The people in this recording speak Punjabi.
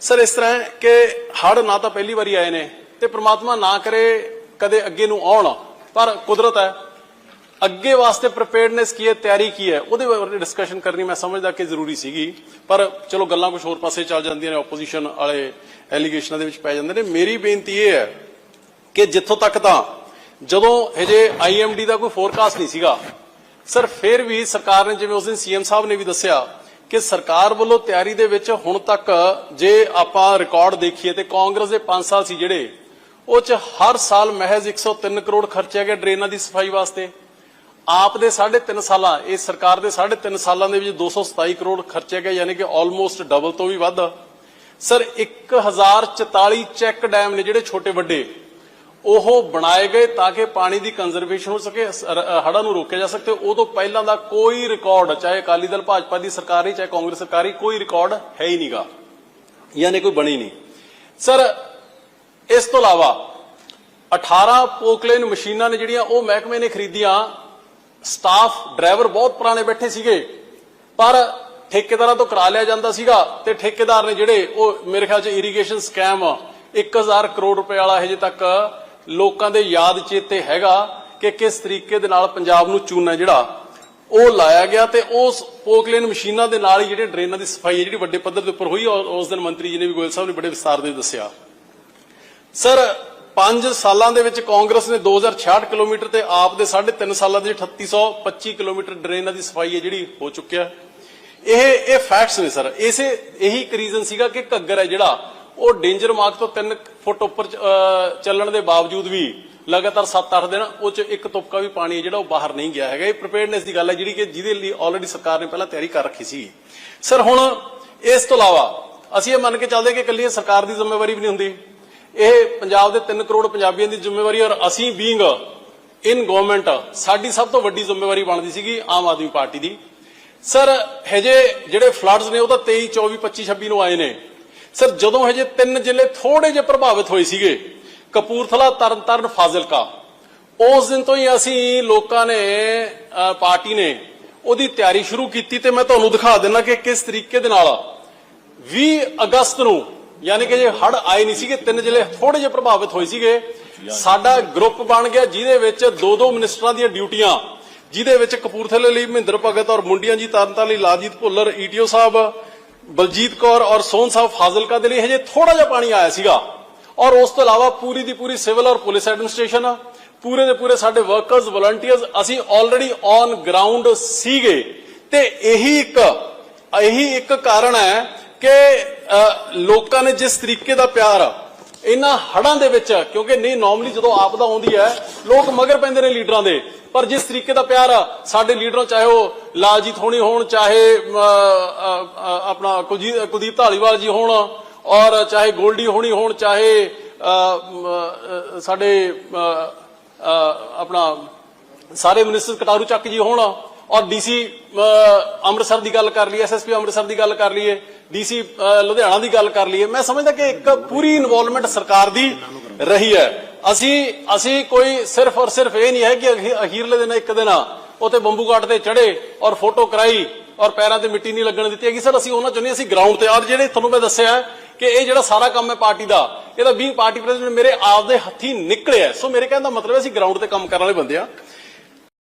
ਸਰ, ਇਸ ਤਰ੍ਹਾਂ ਹੈ ਕਿ ਹੜ ਨਾ ਤਾਂ ਪਹਿਲੀ ਵਾਰੀ ਆਏ ਨੇ ਤੇ ਪ੍ਰਮਾਤਮਾ ਨਾ ਕਰੇ ਕਦੇ ਅੱਗੇ ਨੂੰ ਆਉਣ, ਪਰ ਕੁਦਰਤ ਹੈ। ਅੱਗੇ ਵਾਸਤੇ ਪ੍ਰੀਪੇਅਰਡਨੈਸ ਕੀ ਹੈ, ਤਿਆਰੀ ਕੀ ਹੈ, ਉਹਦੇ ਬਾਰੇ ਡਿਸਕਸ਼ਨ ਕਰਨੀ ਮੈਂ ਸਮਝਦਾ ਕਿ ਜ਼ਰੂਰੀ ਸੀਗੀ। ਪਰ ਚਲੋ, ਗੱਲਾਂ ਕੁਝ ਹੋਰ ਪਾਸੇ ਚੱਲ ਜਾਂਦੀਆਂ ਨੇ ਆਪੋਜੀਸ਼ਨ ਵਾਲੇ ਐਲੀਗੇਸ਼ਨਾਂ ਦੇ ਵਿੱਚ ਪੈ ਜਾਂਦੇ ਨੇ। ਮੇਰੀ ਬੇਨਤੀ ਇਹ ਹੈ ਕਿ ਜਿੱਥੋਂ ਤੱਕ ਤਾਂ ਜਦੋਂ ਹਜੇ ਆਈਐਮਡੀ ਦਾ ਕੋਈ ਫੋਰਕਾਸਟ ਨਹੀਂ ਸੀਗਾ, ਸਰ, ਫਿਰ ਵੀ ਸਰਕਾਰ ਨੇ ਜਿਵੇਂ ਉਸ ਦਿਨ ਸੀਐਮ ਸਾਹਿਬ ਨੇ ਵੀ ਦੱਸਿਆ ਕਿ ਸਰਕਾਰ ਵੱਲੋਂ ਤਿਆਰੀ ਦੇ ਵਿੱਚ ਹੁਣ ਤੱਕ ਜੇ ਆਪਾਂ ਰਿਕਾਰਡ ਦੇਖੀਏ ਤੇ ਕਾਂਗਰਸ ਦੇ 5 ਸਾਲ ਸੀ ਜਿਹੜੇ, ਉਹ ਚ ਹਰ ਸਾਲ ਮਹਿਜ਼ 103 ਕਰੋੜ ਖਰਚਿਆ ਗਿਆ ਡਰੇਨਾਂ ਦੀ ਸਫ਼ਾਈ ਵਾਸਤੇ। ਆਪ ਦੇ 3.5 ਸਾਲਾਂ, ਇਹ ਸਰਕਾਰ ਦੇ 3.5 ਸਾਲਾਂ ਦੇ ਵਿੱਚ 227 ਕਰੋੜ ਖਰਚਿਆ ਗਿਆ, ਯਾਨੀ ਕਿ ਆਲਮੋਸਟ ਡਬਲ ਤੋਂ ਵੀ ਵੱਧ। ਸਰ 1044 ਚੈੱਕ ਡੈਮ ਨੇ ਜਿਹੜੇ ਛੋਟੇ ਵੱਡੇ ਉਹ ਬਣਾਏ ਗਏ ਤਾਂ ਕਿ ਪਾਣੀ ਦੀ ਕੰਜ਼ਰਵੇਸ਼ਨ ਹੋ ਸਕੇ ਹੜਾਂ ਨੂੰ ਰੋਕਿਆ ਜਾ ਸਕੇ। ਉਹ ਤੋਂ ਪਹਿਲਾਂ ਦਾ ਕੋਈ ਰਿਕਾਰਡ ਚਾਹੇ ਅਕਾਲੀ ਦਲ, ਭਾਜਪਾ ਦੀ ਸਰਕਾਰ ਹੀ ਚਾਹੇ ਕਾਂਗਰਸ ਸਰਕਾਰੀ ਕੋਈ ਰਿਕਾਰਡ ਹੈ ਹੀ ਨਹੀਂਗਾ। ਯਾਨੀ ਕੋਈ ਬਣੀ ਨਹੀਂ। ਸਰ, ਇਸ ਤੋਂ ਇਲਾਵਾ 18 ਪੋਕਲੇਨ ਮਸ਼ੀਨਾਂ ਨੇ ਜਿਹੜੀਆਂ ਉਹ ਮਹਿਕਮੇ ਨੇ ਖਰੀਦੀਆਂ। ਸਟਾਫ ਡਰਾਈਵਰ ਬਹੁਤ ਪੁਰਾਣੇ ਬੈਠੇ ਸੀਗੇ। ਪਰ ਠੇਕੇਦਾਰਾਂ ਤੋਂ ਕਰਾ ਲਿਆ ਜਾਂਦਾ ਸੀਗਾ ਤੇ ਠੇਕੇਦਾਰ ਨੇ ਜਿਹੜੇ ਉਹ ਮੇਰੇ ਖਿਆਲ 'ਚ ਇਰੀਗੇਸ਼ਨ ਸਕੈਮ 1000 ਕਰੋੜ ਰੁਪਏ ਵਾਲਾ ਹਜੇ ਤੱਕ ਲੋਕਾਂ ਦੇ ਯਾਦ ਚੇਤੇ ਹੈਗਾ ਕਿ ਕਿਸ ਤਰੀਕੇ ਦੇ ਨਾਲ ਪੰਜਾਬ ਨੂੰ ਚੂਨਾ ਜਿਹੜਾ, ਉਹ ਲਾਇਆ ਗਿਆ ਤੇ ਉਸ ਪੋਕਲੇਨ ਮਸ਼ੀਨਾਂ ਦੇ ਨਾਲ ਹੀ ਜਿਹੜੇ ਡਰੇਨਾਂ ਦੀ ਸਫ਼ਾਈ ਹੈ, ਜਿਹੜੀ ਵੱਡੇ ਪੱਧਰ ਦੇ ਉੱਪਰ ਹੋਈ ਉਸ ਦਿਨ ਮੰਤਰੀ ਜੀ ਨੇ ਵੀ ਗੋਇਲ ਸਾਹਿਬ ਨੇ ਬੜੇ ਵਿਸਤਾਰ ਦੇ ਦੱਸਿਆ। ਸਰ 5 ਸਾਲਾਂ ਦੇ ਵਿੱਚ ਕਾਂਗਰਸ ਨੇ 2066 ਕਿਲੋਮੀਟਰ ਤੇ ਆਪ ਦੇ 3.5 ਸਾਲਾਂ ਦੇ ਵਿੱਚ 3825 ਕਿਲੋਮੀਟਰ ਡਰੇਨਾਂ ਦੀ ਸਫ਼ਾਈ ਹੈ, ਜਿਹੜੀ ਹੋ ਚੁੱਕਿਆ। ਇਹ ਇਹ ਫੈਕਟਸ ਨੇ ਸਰ। ਇਸੇ, ਇਹੀ ਇੱਕ ਰੀਜ਼ਨ ਸੀਗਾ ਕਿ ਘੱਗਰ ਹੈ ਜਿਹੜਾ ਉਹ ਡੇਂਜਰ ਮਾਰਕ ਤੋਂ 3 ਫੁੱਟ ਉੱਪਰ ਚੱਲਣ ਦੇ ਬਾਵਜੂਦ ਵੀ ਲਗਾਤਾਰ 7-8 ਦਿਨ ਉਹ ਚ ਇੱਕ ਤੁਪਕਾ ਵੀ ਪਾਣੀ ਜਿਹੜਾ ਉਹ ਬਾਹਰ ਨਹੀਂ ਗਿਆ ਹੈਗਾ। ਇਹ ਪ੍ਰੀਪੇਅਰਡਨੈਸ ਦੀ ਗੱਲ ਹੈ ਜਿਹੜੀ ਕਿ ਜਿਹਦੇ ਲਈ ਆਲਰੇਡੀ ਸਰਕਾਰ ਨੇ ਪਹਿਲਾਂ ਤਿਆਰੀ ਕਰ ਰੱਖੀ ਸੀ। ਸਰ ਹੁਣ ਇਸ ਤੋਂ ਇਲਾਵਾ ਅਸੀਂ ਇਹ ਮੰਨ ਕੇ ਚੱਲਦੇ ਕਿ ਇਕੱਲੀ ਇਹ ਸਰਕਾਰ ਦੀ ਜ਼ਿੰਮੇਵਾਰੀ ਵੀ ਨਹੀਂ ਹੁੰਦੀ। ਇਹ ਪੰਜਾਬ ਦੇ 3 ਕਰੋੜ ਪੰਜਾਬੀਆਂ ਦੀ ਜ਼ਿੰਮੇਵਾਰੀ ਔਰ ਅਸੀਂ ਬੀਇੰਗ ਇਨ ਗਵਰਨਮੈਂਟ ਸਾਡੀ ਸਭ ਤੋਂ ਵੱਡੀ ਜ਼ਿੰਮੇਵਾਰੀ ਬਣਦੀ ਸੀਗੀ ਆਮ ਆਦਮੀ ਪਾਰਟੀ ਦੀ। ਸਰ ਹਜੇ ਜਿਹੜੇ ਫਲੱਡਸ ਨੇ ਉਹ ਤਾਂ 23 24 25 26 ਨੂੰ ਆਏ ਨੇ। ਸਰ, ਜਦੋਂ ਹਜੇ ਤਿੰਨ ਜ਼ਿਲ੍ਹੇ ਥੋੜੇ ਜਿਹੇ ਪ੍ਰਭਾਵਿਤ ਹੋਏ ਸੀਗੇ, ਕਪੂਰਥਲਾ, ਤਰਨਤਾਰਨ, ਫਾਜ਼ਿਲਕਾ, ਉਸ ਦਿਨ ਤੋਂ ਹੀ ਅਸੀਂ ਲੋਕਾਂ ਨੇ ਅਹ ਪਾਰਟੀ ਨੇ ਉਹਦੀ ਤਿਆਰੀ ਸ਼ੁਰੂ ਕੀਤੀ ਤੇ ਮੈਂ ਤੁਹਾਨੂੰ ਦਿਖਾ ਦਿੰਦਾ ਕਿ ਕਿਸ ਤਰੀਕੇ ਦੇ ਨਾਲ 20 ਅਗਸਤ ਨੂੰ, ਯਾਨੀ ਕਿ ਜੇ ਹੜ ਆਏ ਨਹੀਂ ਸੀਗੇ, ਤਿੰਨ ਜ਼ਿਲ੍ਹੇ ਥੋੜੇ ਜਿਹੇ ਪ੍ਰਭਾਵਿਤ ਹੋਏ ਸੀਗੇ, ਸਾਡਾ ਗਰੁੱਪ ਬਣ ਗਿਆ ਜਿਹਦੇ ਵਿੱਚ ਦੋ ਦੋ ਮਿਨਿਸਟਰਾਂ ਦੀਆਂ ਡਿਊਟੀਆਂ, ਜਿਹਦੇ ਵਿੱਚ ਕਪੂਰਥਲੇ ਲਈ ਮਹਿੰਦਰ ਭਗਤ ਔਰ ਮੁੰਡੀਆਂ ਜੀ, ਤਰਨਤਾਰਨ ਲਈ ਲਾਜੀਤ ਭੁੱਲਰ ਈਟੀਓ ਸਾਹਿਬ ਬਲਜੀਤ ਕੌਰ ਔਰ ਸੋਹਨ ਸਾਹਿਬ ਫਾਜ਼ਿਲਕਾ ਦੇ ਲਈ ਹਜੇ ਥੋੜਾ ਜਿਹਾ ਪਾਣੀ ਆਇਆ ਸੀਗਾ। ਔਰ ਉਸ ਤੋਂ ਇਲਾਵਾ ਪੂਰੀ ਦੀ ਪੂਰੀ ਸਿਵਲ ਔਰ ਪੁਲਿਸ ਐਡਮਿਨਿਸਟ੍ਰੇਸ਼ਨ ਪੂਰੇ ਦੇ ਪੂਰੇ ਸਾਡੇ ਵਰਕਰਸ ਵਲੰਟੀਅਰਸ ਅਸੀਂ ਆਲਰੇਡੀ ਔਨ ਗਰਾਊਂਡ ਸੀਗੇ। ਤੇ ਇਹੀ ਇੱਕ ਇਹੀ ਇੱਕ ਕਾਰਨ ਹੈ ਕਿ ਲੋਕਾਂ ਨੇ ਜਿਸ ਤਰੀਕੇ ਦਾ ਪਿਆਰ ਇਹਨਾਂ ਹੜਾਂ ਦੇ ਵਿੱਚ, ਕਿਉਂਕਿ ਨਹੀਂ ਨਾਰਮਲੀ ਜਦੋਂ ਆਪਦਾ ਆਉਂਦੀ ਹੈ, ਲੋਕ ਮਗਰ ਪੈਂਦੇ ਨੇ ਲੀਡਰਾਂ ਦੇ। ਪਰ ਜਿਸ ਤਰੀਕੇ ਦਾ ਪਿਆਰ ਸਾਡੇ ਲੀਡਰਾਂ, ਚਾਹੇ ਉਹ ਲਾਲਜੀਤ ਹੋਣੀ ਹੋਣ, ਚਾਹੇ ਆਪਣਾ ਕੁਲਦੀਪ ਧਾਲੀਵਾਲ ਜੀ ਹੋਣ, ਔਰ ਚਾਹੇ ਗੋਲਡੀ ਹੋਣੀ ਹੋਣ, ਚਾਹੇ ਸਾਡੇ ਆਪਣਾ ਸਾਰੇ ਮਿਨਿਸਟਰ ਕਟਾਰੂ ਚੱਕ ਜੀ ਹੋਣ, ਔਰ ਡੀਸੀ ਅੰਮ੍ਰਿਤਸਰ ਦੀ ਗੱਲ ਕਰ ਲਈਏ ਐਸਐਸਪੀ ਅੰਮ੍ਰਿਤਸਰ ਦੀ ਗੱਲ ਕਰ ਲਈਏ ਡੀਸੀ ਲੁਧਿਆਣਾ ਦੀ ਗੱਲ ਕਰ ਲਈਏ, ਮੈਂ ਸਮਝਦਾ ਕਿ ਇੱਕ ਪੂਰੀ ਇਨਵੋਲਵਮੈਂਟ ਸਰਕਾਰ ਦੀ ਰਹੀ ਹੈ। ਅਸੀਂ ਅਸੀਂ ਕੋਈ ਸਿਰਫ ਔਰ ਸਿਰਫ ਇਹ ਨਹੀਂ ਹੈ ਕਿ ਅਖੀਰਲੇ ਦਿਨ ਇੱਕ ਦਿਨ ਉਤੇ ਬੰਬੂ ਘਾਟ ਤੇ ਚੜੇ ਔਰ ਫੋਟੋ ਕਰਾਈ ਔਰ ਪੈਰਾਂ ਤੇ ਮਿੱਟੀ ਨਹੀਂ ਲੱਗਣ ਦਿੱਤੀ ਹੈਗੀ। ਸਰ, ਅਸੀਂ ਉਹਨਾਂ ਚੋਂ ਨਹੀਂ, ਅਸੀਂ ਗਰਾਊਂਡ ਤੇ ਔਰ ਜਿਹੜੇ ਤੁਹਾਨੂੰ ਮੈਂ ਦੱਸਿਆ ਕਿ ਇਹ ਜਿਹੜਾ ਸਾਰਾ ਕੰਮ ਹੈ ਪਾਰਟੀ ਦਾ, ਇਹਦਾ ਤਾਂ ਪਾਰਟੀ ਪ੍ਰੈਜ਼ੀਡੈਂਟ ਮੇਰੇ ਆਪ ਦੇ ਹੱਥੀ ਨਿਕਲਿਆ ਸੋ ਮੇਰੇ ਕਹਿਣ ਦਾ ਮਤਲਬ ਹੈ ਅਸੀਂ ਗਰਾਊਂਡ ਤੇ ਕੰਮ ਕਰਨ ਵਾਲੇ ਬੰਦੇ ਆ